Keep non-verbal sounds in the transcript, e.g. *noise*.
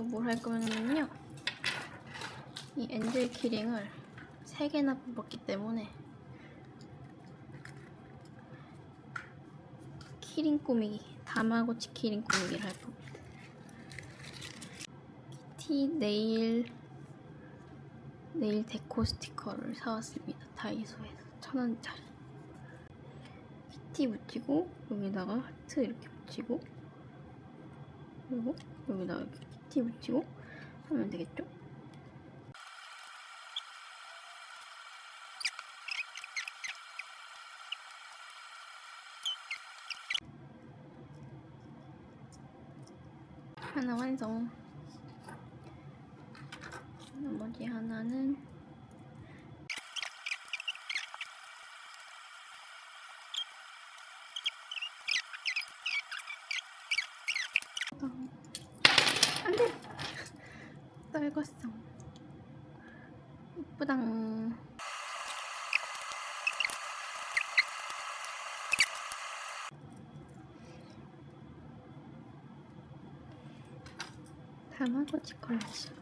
이거 뭘할 거냐면요. 이 엔젤 키링을 3개나 뽑았기 때문에 키링 꾸미기, 다마고치 키링 꾸미기를 할 겁니다. 키티 네일 네일 데코 스티커를 사왔습니다. 다이소에서 천 원짜리. 키티 붙이고 여기다가 하트 이렇게 붙이고 그리고 여기다가 이렇게 키 티 붙이고 하면 되겠죠? 하나 완성. 나머지 하나는 안돼 *laughs* 떨궜어. 이쁘당. 다마고치 컬러지